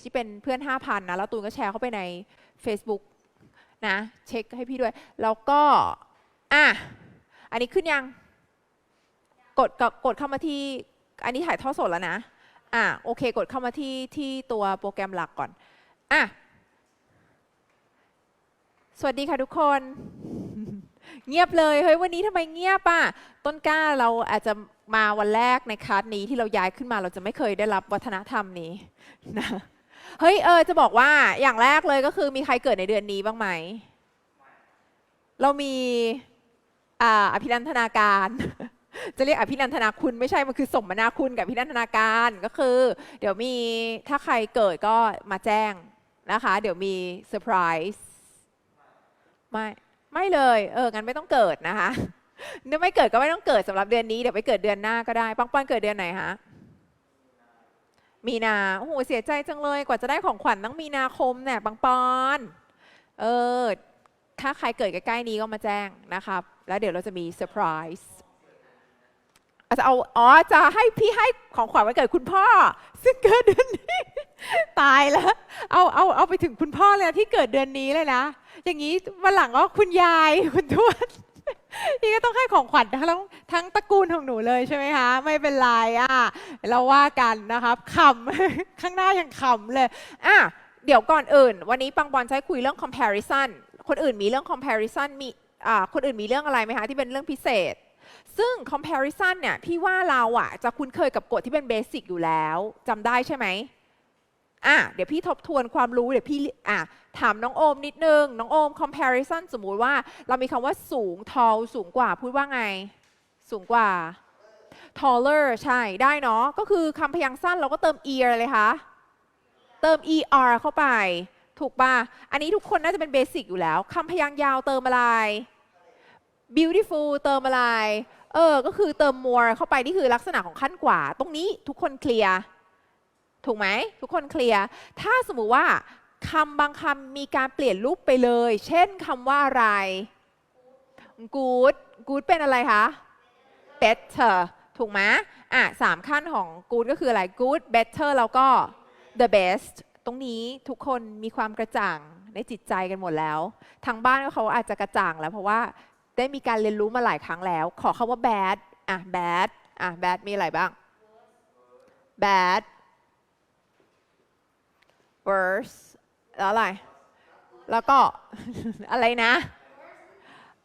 ที่เป็นเพื่อน 5,000นะแล้วตูนก็แชร์เข้าไปใน Facebook นะเช็คให้พี่ด้วย แล้วก็อะอันนี้ขึ้นยังกดกดกดเข้ามาที่ อันนี้ถ่ายทอดสดแล้วนะอะโอเค กดเข้ามาที่ที่ตัวโปรแกรมหลักก่อนอะสวัสดีค่ะทุกคน เงียบเลยเฮ้ยวันนี้ทำไมเงียบอะต้นกล้าเราอาจจะมาวันแรกในคลาสนี้ที่เราย้ายขึ้นมาเราจะไม่เคยได้รับวัฒนธรรมนี้นะ เฮ้ยเออจะบอกว่าอย่างแรกเลยก็คือมีใครเกิดในเดือนนี้บ้างไหม เรามีอภินันทนาการ จะเรียกอภินันทนาคุณไม่ใช่ มันคือสมนาคุณกับอภินันทนาการก็คือ เดี๋ยวมีถ้าใครเกิดก็มาแจ้งนะคะ เดี๋ยวมีเซอร์ไพรส์ไม่ไม่เลยเอองั้นไม่ต้องเกิดนะคะ nếu ไม่เกิดก็ไม่ต้องเกิดสำหรับเดือนนี้เดี๋ยวไปเกิดเดือนหน้าก็ได้ปังปอนเกิดเดือนไหนคะ มีนา โอ้โห เสียใจจังเลย กว่าจะได้ของขวัญตั้งมีนาคมเนี่ยปังปอน เออ ถ้าใครเกิดใกล้ๆนี้ก็มาแจ้งนะครับ แล้วเดี๋ยวเราจะมีเซอร์ไพรส์อาจจะเอา อ๋อ จะให้พี่ให้ของขวัญวันเกิดคุณพ่อ ซึ่งเกิดเดือนนี้ ตายแล้ว เอาเอาเอาไปถึงคุณพ่อเลยนะที่เกิดเดือนนี้เลยนะ อย่างนี้วันหลังก็คุณยายคุณทวด นี่ก็ต้องให้ของขวัญทั้งทั้งตระกูลของหนูเลยใช่ไหมคะ ไม่เป็นไรอะเราว่ากันนะครับขำ ข้างหน้ายังขำเลยอะเดี๋ยวก่อนอื่น วันนี้ปังบอลใช้คุยเรื่อง comparison คนอื่นมีเรื่อง comparison มีอ่าคนอื่นมีเรื่องอะไรไหมคะที่เป็นเรื่องพิเศษ ซึ่ง comparison เนี่ยพี่ว่าเราอะจะคุ้นเคยกับกฎที่เป็นเบสิกอยู่แล้วจำได้ใช่ไหม อะเดี๋ยวพี่ทบทวนความรู้เดี๋ยวพี่อะถามน้องโอมนิดนึง น้องโอม comparison สมมุติว่าเรามีคำว่าสูง tall สูงกว่าพูดว่าไง สูงกว่า taller ใช่ได้เนาะก็คือคำพยางค์สั้นเราก็เติม e อะไรเลยคะเติม er เข้าไป ถูกป่ะ อันนี้ทุกคนน่าจะเป็นเบสิกอยู่แล้วคำพยางค์ยาวเติมอะไร beautiful เติมอะไร เออ ก็คือเติม more เข้าไป นี่คือลักษณะของขั้นกว่า ตรงนี้ทุกคนเคลียร์ ถูกไหมทุกคนเคลียร์ถ้าสมมุติว่าคำบางคำมีการเปลี่ยนรูปไปเลย เช่นคำว่าอะไร good good เป็นอะไรคะ better ถูกไหมอะสามขั้นของ good ก็คืออะไร good better แล้วก็ the best ตรงนี้ทุกคนมีความกระจ่างในจิตใจกันหมดแล้ว ทางบ้านก็เขาอาจจะกระจ่างแล้วเพราะว่าได้มีการเรียนรู้มาหลายครั้งแล้ว ขอคำว่า bad อะ bad อะ bad มีอะไรบ้าง bad worse แล้วอะไร แล้วก็ อะไรนะ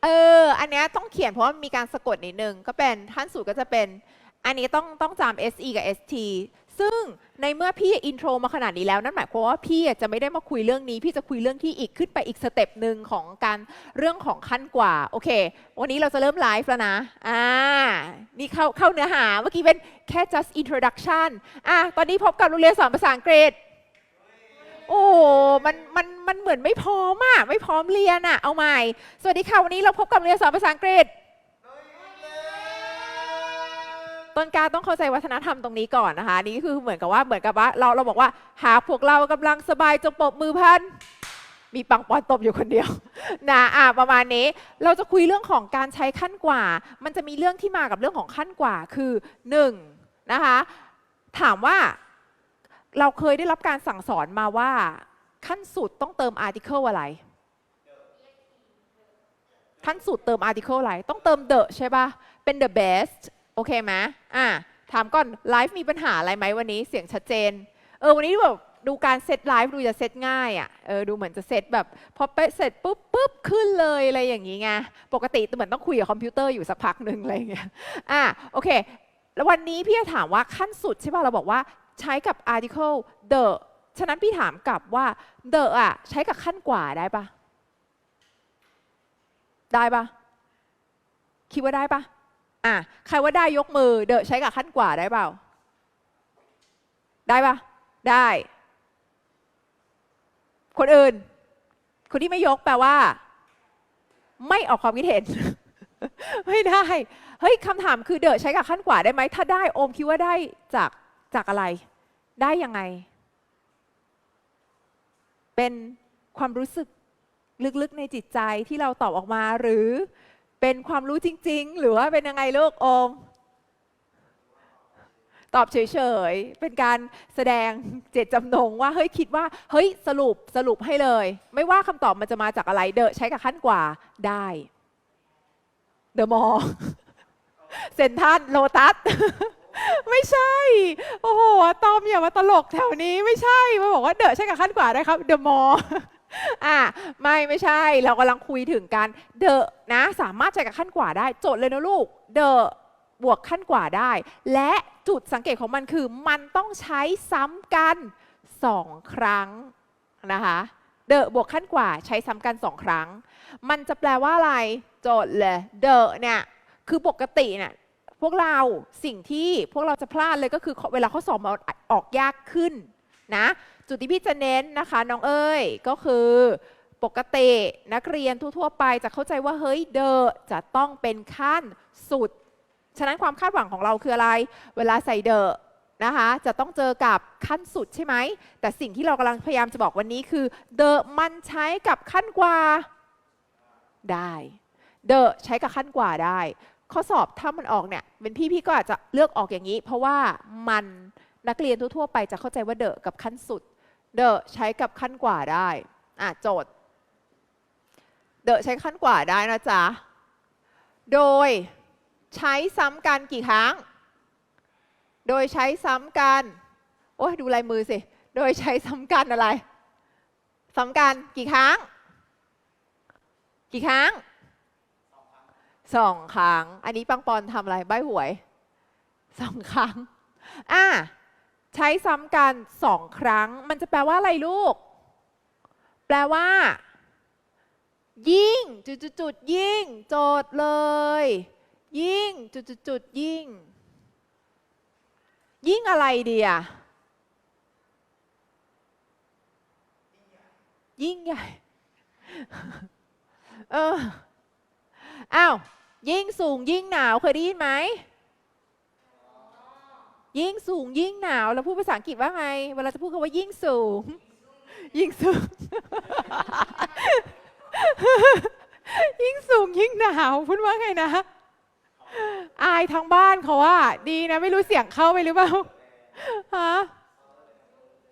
เออ อันเนี้ยต้องเขียนเพราะว่ามีการสะกดนิดนึง ก็เป็นท่านสูตรก็จะเป็น อันนี้ต้องต้องจำ SE กับ ST ซึ่งในเมื่อพี่อินโทรมาขนาดนี้แล้ว นั่นหมายความว่าพี่จะไม่ได้มาคุยเรื่องนี้ พี่จะคุยเรื่องที่อีกขึ้นไปอีกสเต็ปหนึ่งของการเรื่องของขั้นกว่า โอเค วันนี้เราจะเริ่มไลฟ์แล้วนะ อ่า นี่เข้าเข้าเนื้อหา เมื่อกี้เป็นแค่ just introduction อะตอนนี้พบกับโรงเรียนสอนภาษาอังกฤษ โอ้มันมันมันเหมือนไม่พร้อมอะไม่พร้อมเรียนอะเอาใหม่ สวัสดีค่ะ วันนี้เราพบกับเรียนสอนภาษาอังกฤษ ต้นกล้าต้องเข้าใจวัฒนธรรมตรงนี้ก่อนนะคะ นี่คือเหมือนกับว่าเหมือนกับว่าเราเราบอกว่าหากพวกเรากำลังสบายจงปรบมือพัน มีปังปอนตบอยู่คนเดียว นะอะประมาณนี้เราจะคุยเรื่องของการใช้ขั้นกว่า มันจะมีเรื่องที่มากับเรื่องของขั้นกว่าคือหนึ่งนะคะ ถามว่า เราเคยได้รับการสั่งสอนมาว่า ขั้นสุดต้องเติม article อะไร ขั้นสุดเติม article อะไร ต้องเติม the ใช่ปะเป็น the best โอเคไหมอะถามก่อนไลฟ์มีปัญหาอะไรไหมวันนี้เสียงชัดเจน เออวันนี้แบบดูการเซตไลฟ์ดูจะเซตง่ายอะ เออดูเหมือนจะเซตแบบพอไปเสร็จปุ๊บปุ๊บขึ้นเลยอะไรอย่างงี้ไง ปกติเหมือนต้องคุยกับคอมพิวเตอร์อยู่สักพักหนึ่งอะไรอย่างเงี้ย อะโอเค แล้ววันนี้พี่จะถามว่าขั้นสุดใช่ป่ะเราบอกว่า ใช้กับ article the ฉะนั้นพี่ถามกลับว่า the อะใช้กับขั้นกว่าได้ปะได้ปะคิดว่าได้ปะอะใครว่าได้ยกมือ the ใช้กับขั้นกว่าได้เปล่า ได้ปะได้ คนอื่น คนที่ไม่ยกแปลว่า ไม่ออกความคิดเห็น ไม่ได้ เฮ้ยคำถามคือเดอะใช้กับขั้นกว่าได้ไหม ถ้าได้โอมคิดว่าได้จาก จากอะไร ได้ยังไง เป็นความรู้สึกลึกๆในจิตใจที่เราตอบออกมาหรือเป็นความรู้จริง ๆ หรือว่าเป็นยังไงลูกโอมตตอบเฉยๆ เป็นการแสดงเจตจำนงว่าเฮ้ยคิดว่า เฮ้ยสรุปสรุปให้เลย ไม่ว่าคำตอบมันจะมาจากอะไรเดอะใช้กับขั้นกว่าได้เดอะมอเซนทันโลตัส ไม่ใช่ โอ้โหตอมอย่ามาตลกแถวนี้ไม่ใช่มาบอกว่าเดอะใช้กับขั้นกว่าได้ครับเดอะมออะไม่ไม่ใช่เรากำลังคุยถึงการเดอะนะสามารถใช้กับขั้นกว่าได้โจทย์เลยนะลูกเดอะบวกขั้นกว่าได้ และจุดสังเกตของมันคือ มันต้องใช้ซ้ำกันสองครั้งนะคะเดอะบวกขั้นกว่าใช้ซ้ำกันสองครั้ง มันจะแปลว่าอะไร โจทย์เลยเดอะเนี่ยคือปกติเนี่ย พวกเราสิ่งที่พวกเราจะพลาดเลยก็คือเวลาข้อสอบมาออกยากขึ้นนะจุดที่พี่จะเน้นนะคะน้องเอ้ยก็คือปกตินักเรียนทั่วๆไปจะเข้าใจว่าเฮ้ยเดอจะต้องเป็นขั้นสุด ฉะนั้นความคาดหวังของเราคืออะไร เวลาใส่เดอนะคะจะต้องเจอกับขั้นสุดใช่ไหม แต่สิ่งที่เรากำลังพยายามจะบอกวันนี้คือเดอมันใช้กับขั้นกว่าได้ เดอใช้กับขั้นกว่าได้ ข้อสอบถ้ามันออกเนี่ย เป็นพี่พี่ก็อาจจะเลือกออกอย่างนี้ เพราะว่ามันนักเรียนทั่วๆไปจะเข้าใจว่าเดอะกับขั้นสุด เดอะใช้กับขั้นกว่าได้อะโจทย์ เดอะใช้ขั้นกว่าได้นะจ๊ะ โดยใช้ซ้ำกันกี่ครั้ง โดยใช้ซ้ำกัน โอ้ยดูลายมือสิ โดยใช้ซ้ำกันอะไร ซ้ำกันกี่ครั้ง กี่ครั้ง สองครั้ง อันนี้ปังปอนทำอะไรใบหวยสองครั้งอะใช้ซ้ำกันสองครั้ง มันจะแปลว่าอะไรลูก แปลว่า ยิ่งจุดจุดจุดยิ่ง โจทย์เลย ยิ่งจุดจุดจุดยิ่ง ยิ่งอะไรดีอะยิ่งใหญ่ เออ อ้าว ยิ่งสูงยิ่งหนาวเคยได้ยินไหม ยิ่งสูงยิ่งหนาว แล้วพูดภาษาอังกฤษว่าไง เวลาจะพูดคำว่ายิ่งสูง ยิ่งสูง ยิ่งสูงยิ่งหนาวพูดว่าไงนะ อายทั้งบ้านเขาว่า ดีนะ ไม่รู้เสียงเข้าไปหรือเปล่าฮะ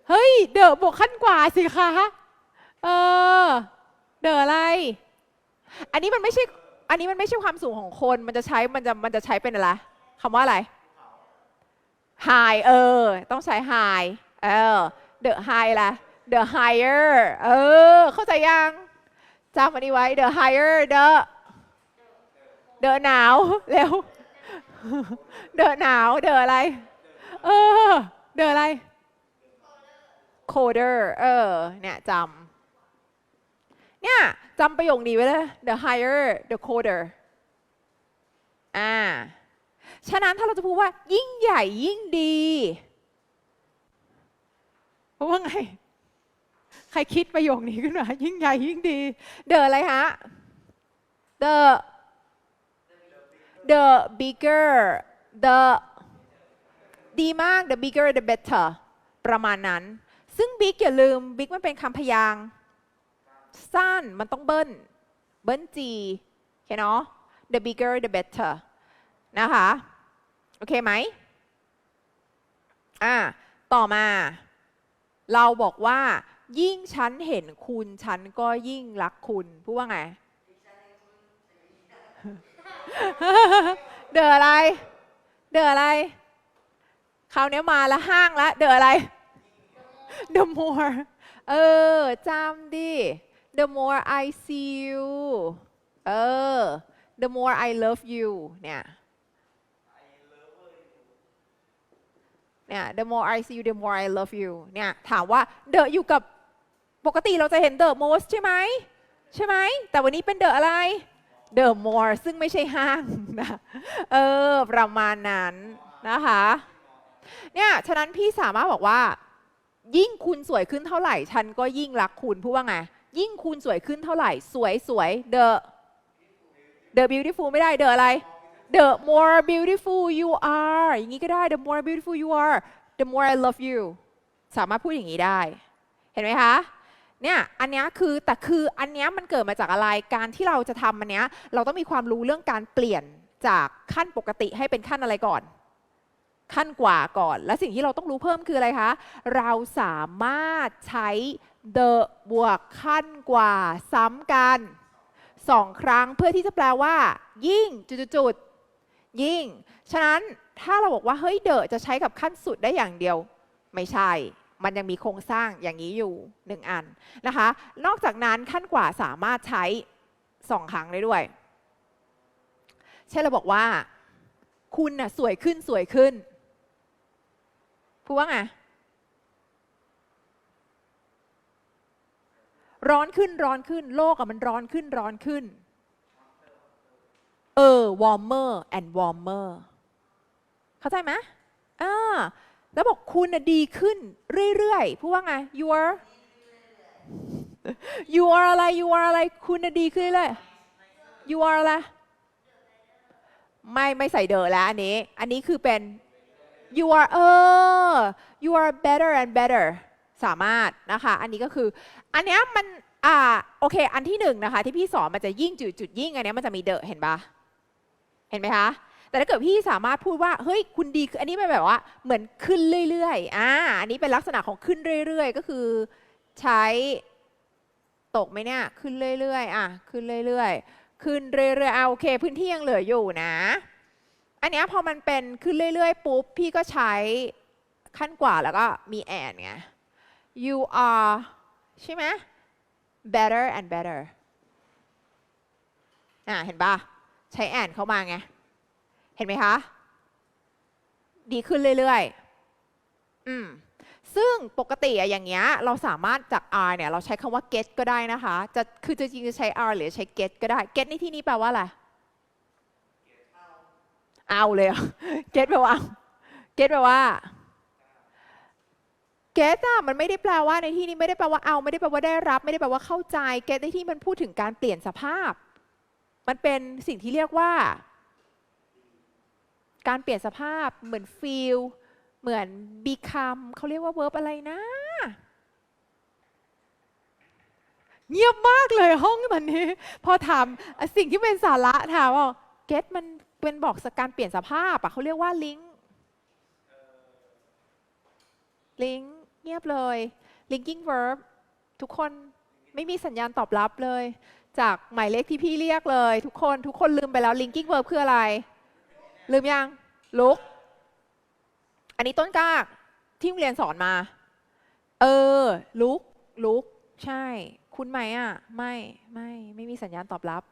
เฮ้ย เดอะบวกขั้นกว่าสิคะเออ เดอะอะไร อันนี้มันไม่ใช่ อันนี้มันไม่ใช่ความสูงของคน มันจะใช้ มันจะ มันจะใช้เป็นอะไรคำว่าอะไร high เออ ต้องใช้ high เออ the high ละ the higher เออ เข้าใจยังจำอันนี้ไว้ the higher the the หนาวเร็ว the หนาว the อะไร เออ the อะไร colder เออ เนี่ยจำ เนี่ยจำประโยคนี้ไว้เลย the higher the colder อ่า ฉะนั้นถ้าเราจะพูดว่า ยิ่งใหญ่ยิ่งดีเพราะว่าไง ใครคิดประโยคนี้ขึ้นมา ยิ่งใหญ่ยิ่งดี เดอะอะไรฮะ the the bigger the ดีมาก the bigger the better ประมาณนั้น ซึ่ง big อย่าลืม big มันเป็นคำพยางค์ สั้นมันต้องเบิ้ล เบิ้ล g โอเคเนาะ the bigger the better นะคะ โอเคไหมอ่าต่อมา เราบอกว่า ยิ่งฉันเห็นคุณ ฉันก็ยิ่งรักคุณพูดว่าไง เดออะไร เดออะไรคราวนี้มาแล้วห้างแล้วเดออะไร the more เออจำดิ the more I see you เออ the more I love you เนี่ยเนี่ย the more I see you the more I love you เนี่ยถามว่า the อยู่กับปกติเราจะเห็น the most ใช่ไหมใช่ไหม แต่วันนี้เป็น the อะไร the more ซึ่งไม่ใช่ห้างนะเออ ประมาณนั้นนะคะเนี่ยฉะนั้นพี่สามารถบอกว่า ยิ่งคุณสวยขึ้นเท่าไหร่ ฉันก็ยิ่งรักคุณพูดว่าไง ยิ่งคุณสวยขึ้นเท่าไหร่ สวยสวย the the beautiful ไม่ได้ the อะไร the more beautiful you are อย่างนี้ก็ได้ the more beautiful you are the more I love you สามารถพูดอย่างนี้ได้ เห็นไหมคะเนี่ยอันเนี้ยคือแต่คืออันเนี้ยมันเกิดมาจากอะไรการที่เราจะทำอันเนี้ยเราต้องมีความรู้เรื่องการเปลี่ยนจากขั้นปกติให้เป็นขั้นอะไรก่อน ขั้นกว่าก่อน และสิ่งที่เราต้องรู้เพิ่มคืออะไรคะ เราสามารถใช้ the บวกขั้นกว่าซ้ำกันสองครั้งเพื่อที่จะแปลว่า ยิ่งจุดๆยิ่ง ฉะนั้นถ้าเราบอกว่าเฮ้ยเดอะจะใช้กับขั้นสุดได้อย่างเดียว ไม่ใช่ มันยังมีโครงสร้างอย่างนี้อยู่หนึ่งอันนะคะ นอกจากนั้นขั้นกว่าสามารถใช้สองครั้งได้ด้วย เช่นเราบอกว่า คุณน่ะสวยขึ้นสวยขึ้นพูดว่าไง ร้อนขึ้นร้อนขึ้น โลกอะมันร้อนขึ้นร้อนขึ้น เออ warmer and warmer เข้าใจไหมอ่าแล้วบอกคุณน่ะดีขึ้นเรื่อยๆ พูดว่าไง you are you are อะไร you are อะไร คุณน่ะดีขึ้นเรื่อย you are อะไร ไม่ไม่ใส่เดอแล้วอันนี้ อันนี้คือเป็น you are เออ you are better and better สามารถนะคะ อันนี้ก็คือ อันเนี้ยมันอ่าโอเค อันที่หนึ่งนะคะ ที่พี่สอนมันจะยิ่งจุดจุดยิ่งอันเนี้ยมันจะมีเดอเห็นปะเห็นไหมคะ แต่ถ้าเกิดพี่สามารถพูดว่าเฮ้ยคุณดีอันนี้เป็นแบบว่าเหมือนขึ้นเรื่อยๆอ่าอันนี้เป็นลักษณะของขึ้นเรื่อยๆ ก็คือใช้ตกไหมเนี่ยขึ้นเรื่อยๆอะขึ้นเรื่อยๆขึ้นเรื่อยๆเอะโอเค พื้นที่ยังเหลืออยู่นะ อันนี้พอมันเป็นขึ้นเรื่อยๆปุ๊บพี่ก็ใช้ขั้นกว่าแล้วก็มีแอนไง you are ใช่ไหม better and better อะเห็นปะใช้แอนเข้ามาไง เห็นไหมคะ ดีขึ้นเรื่อยๆ อืมซึ่งปกติอะอย่างเงี้ยเราสามารถจาก R เนี่ย เราใช้คำว่า get ก็ได้นะคะ จะคือจริงๆจะใช้ R หรือใช้ get ก็ได้ get ในที่นี้แปลว่าอะไร เอาเลยเหรอ get แปลว่าเอา get แปลว่า get อะมันไม่ได้แปลว่าในที่นี้ไม่ได้แปลว่าเอา ไม่ได้แปลว่าได้รับ ไม่ได้แปลว่าเข้าใจ get ในที่มันพูดถึงการเปลี่ยนสภาพ มันเป็นสิ่งที่เรียกว่า การเปลี่ยนสภาพเหมือน feel เหมือน become เขาเรียกว่า verb อะไรนะ เงียบมากเลยห้องตอนนี้ พอถามสิ่งที่เป็นสาระถามว่า get มันเป็นบอกการเปลี่ยนสภาพอะเขาเรียกว่า link link เงียบเลย linking verb ทุกคนไม่มีสัญญาณตอบรับเลย จากหมายเลขที่พี่เรียกเลย ทุกคนทุกคนลืมไปแล้ว linking verb คืออะไร ลืมยังลุก อันนี้ต้นกล้าที่โรงเรียนสอนมา เออ ลุก ลุก ใช่ คุณไหมอะ ไม่ ไม่ ไม่มีสัญญาณตอบรับ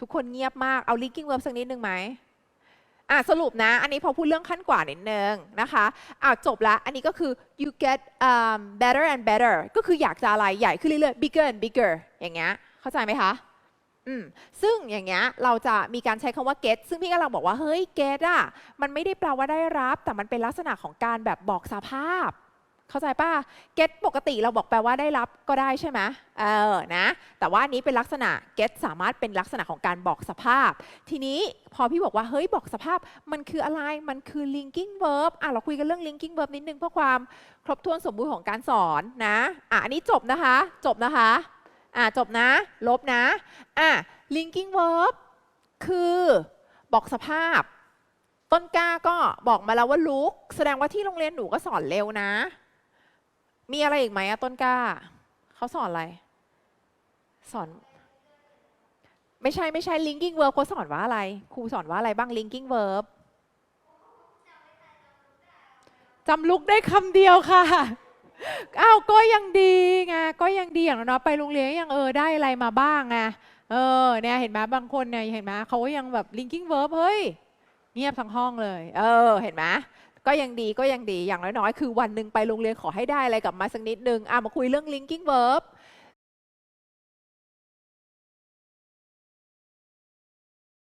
ทุกคนเงียบมาก เอา linking verb สักนิดหนึ่งไหม อะสรุปนะ อันนี้พอพูดเรื่องขั้นกว่านิดนึงนะคะอะจบละอันนี้ก็คือ you get um, better and better ก็คืออยากจะอะไรใหญ่ขึ้นเรื่อยๆ bigger and bigger อย่างเงี้ยเข้าใจไหมคะอืมซึ่งอย่างเงี้ยเราจะมีการใช้คำว่า get ซึ่งพี่กำลังบอกว่า เฮ้ย get อะมันไม่ได้แปลว่าได้รับ แต่มันเป็นลักษณะของการแบบบอกสภาพ เข้าใจป่ะ get ปกติเราบอกแปลว่าได้รับก็ได้ใช่ไหมเออนะ แต่ว่านนี้เป็นลักษณะ get สามารถเป็นลักษณะของการบอกสภาพ ทีนี้พอพี่บอกว่าเฮ้ยบอกสภาพมันคืออะไร มันคือ linking verb อะเราคุยกันเรื่อง linking verb นิดนึงเพื่อความครบถ้วนสมบูรณ์ของการสอนนะอะอันนี้จบนะคะ จบนะคะอะจบนะ ลบนะอะ linking verb คือบอกสภาพ ต้นกล้าก็บอกมาแล้วว่าลุกแสดงว่าที่โรงเรียนหนูก็สอนเร็วนะ มีอะไรอีกไหมอะต้นกล้า เขาสอนอะไร สอน ไม่ใช่ไม่ใช่ linking verb เขาสอนว่าอะไร ครูสอนว่าอะไรบ้าง linking verb จำลุกได้คำเดียวค่ะ อ้าวก็ยังดีไง ก็ยังดีอย่างน้อยๆไปโรงเรียนยังเออได้อะไรมาบ้างไง เออเนี่ยเห็นไหมบางคนเนี่ยเห็นไหมเขาก็ยังแบบ linking verb เฮ้ย เงียบทั้งห้องเลย เออ เห็นไหม ก็ยังดีก็ยังดีอย่างน้อยๆ คือวันหนึ่งไปโรงเรียนขอให้ได้อะไรกลับมาสักนิดนึงอะมาคุยเรื่อง linking verb